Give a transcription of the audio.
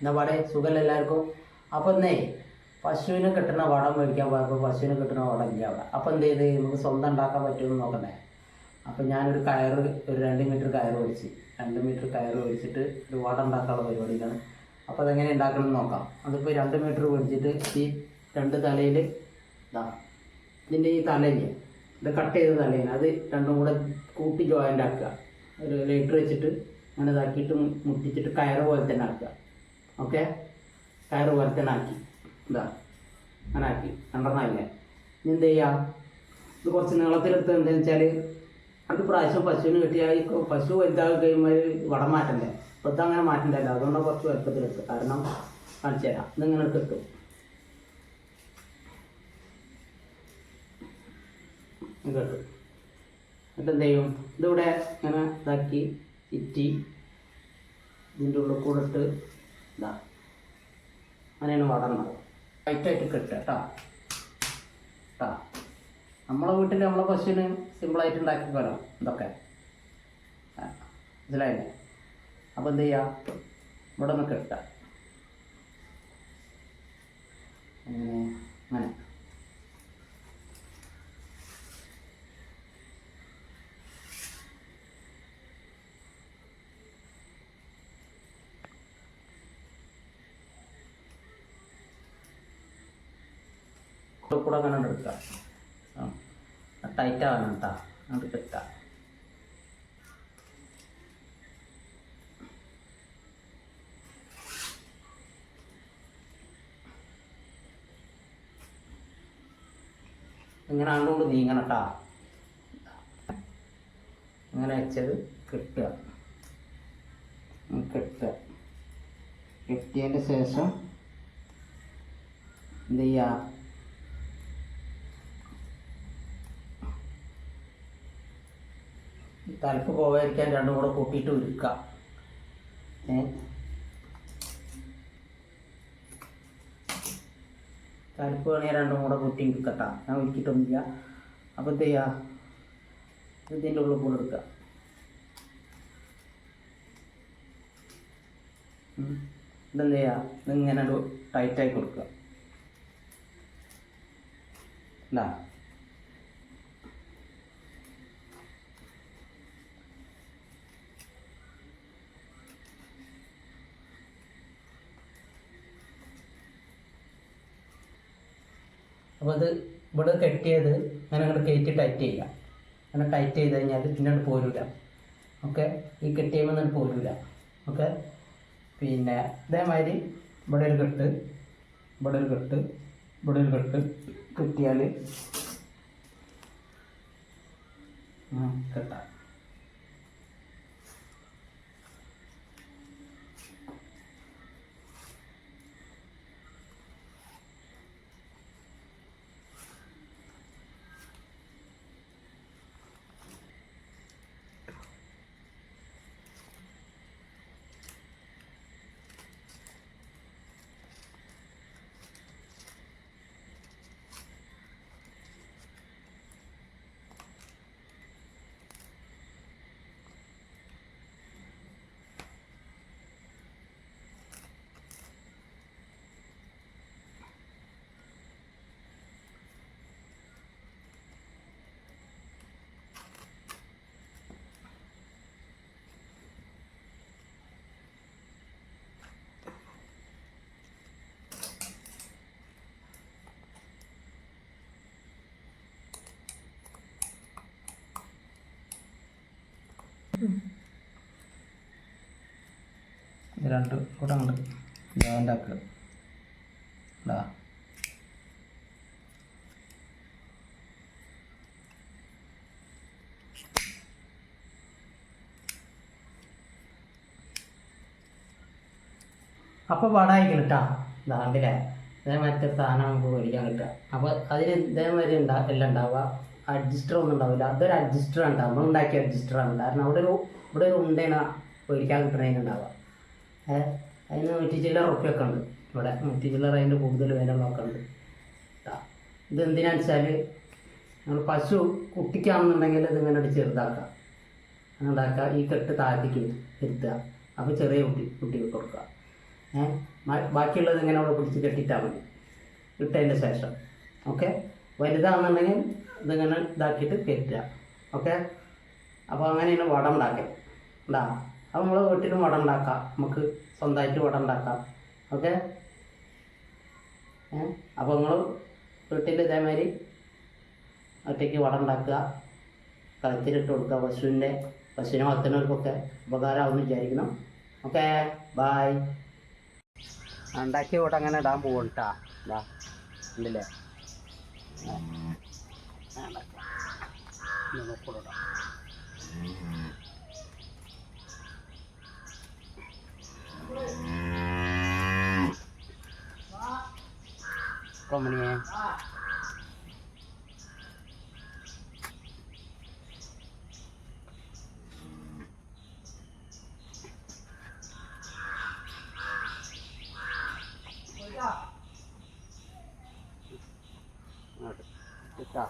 എന്താ പാടെ? സുഖമല്ല എല്ലാവർക്കും? അപ്പം എന്നേ പശുവിന് കിട്ടുന്ന വടം മേടിക്കാൻ പോയപ്പോൾ പശുവിന് കിട്ടുന്ന വടം ഇല്ല അവിടെ. അപ്പം എന്ത് ചെയ്ത്? നമുക്ക് സ്വന്തം ഉണ്ടാക്കാൻ പറ്റുമെന്ന് നോക്കണ്ടേ? അപ്പം ഞാനൊരു കയർ ഒരു രണ്ട് മീറ്റർ കയർ ഒഴിച്ച് രണ്ട് മീറ്റർ കയർ ഒഴിച്ചിട്ട് ഒരു വടം ഉണ്ടാക്കാനുള്ള പരിപാടിയാണ് അപ്പോൾ അതെങ്ങനെ ഉണ്ടാക്കണം എന്ന് നോക്കാം. അതിപ്പോൾ രണ്ട് മീറ്റർ മേടിച്ചിട്ട് ഈ രണ്ട് തലയിൽ ഇതാ ഇതിന്റെ ഈ തലയില്ലേ ഇത് കട്ട് ചെയ്ത തലയാണ് അത് രണ്ടും കൂടെ കൂട്ടി ജോയിന്റ് ആക്കുക. ഒരു ലൈറ്റർ വെച്ചിട്ട് അങ്ങനെ ഇതാക്കിയിട്ട് മുട്ടിച്ചിട്ട് കയറ് പോലെ തന്നെ ആക്കുക. ഓക്കെ കയറ് പോലെ തന്നെ ആക്കി. ഇതാ. അങ്ങനെ ആക്കി. രണ്ടെണ്ണമില്ലേ ഇനി എന്ത് ചെയ്യുക ഇത് കുറച്ച് നീളത്തിലെടുത്ത് എന്താണെന്ന് വെച്ചാൽ അത് പ്രാവശ്യം പശുവിന് കിട്ടിയാൽ പശു വലുതായി കഴിയുമ്പോൾ വടം മാറ്റണ്ടേ? ഇപ്പോഴത്തെ അങ്ങനെ മാറ്റണ്ടല്ലോ. അതുകൊണ്ട് കുറച്ച് വലുപ്പത്തിലെടുത്ത് കാരണം കാണിച്ചു തരാം. ഇതിങ്ങനെ കിട്ടും? കിട്ടും. എന്നിട്ട് എന്ത് ചെയ്യും? ഇതിവിടെ ഇങ്ങനെ ഇതാക്കി ചുറ്റി ഇതിന്റെ ഉള്ളിൽ കൂടെ ഇട്ട് ഇതാ. അങ്ങനെയാണ് വടന്നത് ടൈറ്റായിട്ട് കെട്ടുക കേട്ടോ. കേട്ടോ. നമ്മളെ വീട്ടിൽ നമ്മളെ പശുവിന് സിമ്പിളായിട്ട് ഉണ്ടാക്കി വരാം ഇതൊക്കെ. മനസ്സിലായില്ലേ? അപ്പോൾ എന്ത് ചെയ്യുക ഇവിടെ നിന്ന് കെട്ടുക അങ്ങനെ. കൂടെ അങ്ങനെ എടുക്കുക ആ ടൈറ്റ് ആവണം കേട്ടോ. അങ്ങോട്ട് കിട്ടുക ഇങ്ങനെ അങ്ങോട്ട് നീങ്ങണം കേട്ടോ. ഇങ്ങനെ വെച്ചത് കിട്ടുക. കിട്ടുക. കിട്ടിയതിന്റെ ശേഷം എന്ത് ചെയ്യുക തലക്ക് പോകാതിരിക്കാൻ രണ്ടും കൂടെ കൂട്ടിയിട്ട് ഉരുക്കുക തലപ്പ് വേണേൽ രണ്ടും കൂടെ കൂട്ടി ഉരുക്കട്ടാ ഞാൻ ഉരുക്കിയിട്ടൊന്നുമില്ല അപ്പോൾ എന്ത് ചെയ്യുക ഇതിന്റെ ഉള്ളിൽ കൂടെ എടുക്കുക. ഇതെന്ത് ചെയ്യുക ഇതിങ്ങനെ ഒരു ടൈറ്റായി കൊടുക്കുക ഇതാ. അപ്പോൾ അത് ഇവിടെ കെട്ടിയത് അങ്ങനെ അങ്ങോട്ട് കയറ്റി ടൈറ്റ് ചെയ്യുക. അങ്ങനെ ടൈറ്റ് ചെയ്ത് കഴിഞ്ഞാൽ പിന്നെ അങ്ങോട്ട് പോരൂല. ഓക്കെ ഈ കെട്ടിയുമ്പോൾ നിന്ന് പോരൂല. ഓക്കെ പിന്നെ ഇതേമാതിരി ഇവിടെ ഒരു കെട്ട് ഇവിടെ ഒരു കെട്ട് ഇവിടെ ഒരു കെട്ട് കെട്ടിയാൽ കെട്ടാം. രണ്ട് കൂടെ അങ്ങോട്ട് ജോയിന്റ് ആക്കുക ഇതാ അപ്പോൾ വടായിക്കണം കേട്ടോ ദാണ്ടിലെ ഇതേമാതിരി സാധനം നമുക്ക് മേടിക്കാൻ കിട്ടുക. അപ്പോൾ അതിന് ഇതേമാതിരി ഉണ്ടാ എല്ലാം ഉണ്ടാവുക. അഡ്ജസ്റ്റർ ഒന്നും ഉണ്ടാവില്ല. അതൊരു അഡ്ജസ്റ്റർ ഉണ്ടാവും നമ്മൾ ഉണ്ടാക്കിയ അഡ്ജസ്റ്റർ ആണ് കാരണം അവിടെ ഒരു ഇവിടെ ഒരു ഉണ്ടേന മേടിക്കാൻ ഏഹ് അതിന് നൂറ്റി ചില്ലറ ഉറുപ്പ്യൊക്കെ ഉണ്ട്. ഇവിടെ. നൂറ്റി ചില്ലറ അതിന്റെ കൂടുതൽ വിലകളൊക്കെ ഉണ്ട്. ഇത് എന്തിനാണെന്ന് വെച്ചാൽ നമ്മൾ പശു കുട്ടിക്കാണെന്നുണ്ടെങ്കിൽ ഇതിങ്ങനെ ചെറുതാക്കാം. ഉണ്ടാക്കുക. ഈ കെട്ട് താഴത്തേക്ക് ഇരുത്തുക അപ്പോൾ ചെറിയ കുട്ടി കുട്ടിക്ക് കൊടുക്കുക. ഏഹ് ബാക്കിയുള്ളത് ഇങ്ങനെ അവിടെ പിടിച്ച് കെട്ടിയിട്ടാൽ മതി. ഇട്ടതിന്റെ ശേഷം. ഓക്കെ? വലുതാണെന്നുണ്ടെങ്കിൽ ഇതിങ്ങനെ ഇതാക്കിയിട്ട് കെട്ടുക ഓക്കെ? അപ്പോൾ അങ്ങനെയാണ് വടം ഉണ്ടാക്കുക ഉണ്ടാ അപ്പോൾ നമ്മൾ വീട്ടിലും വട ഉണ്ടാക്കാം. നമുക്ക് സ്വന്തമായിട്ട് വട ഉണ്ടാക്കാം. ഓക്കെ? അപ്പോൾ നിങ്ങൾ വീട്ടിൽ ഇതേമാതിരി ഒറ്റയ്ക്ക് വട ഉണ്ടാക്കുക. കളത്തിലിട്ട് കൊടുക്കുക. പശുവിന്റെ പശുവിനെ വളർത്തുന്നവർക്കൊക്കെ ഉപകാരമാകുമെന്ന് വിചാരിക്കണം ഓക്കെ? ബായ് ഉണ്ടാക്കിയ വട അങ്ങനെ ഇടാൻ പോകും കേട്ടാ ഇതാ ഉണ്ടല്ലേ കൊമണിയെ ഇട്ടാ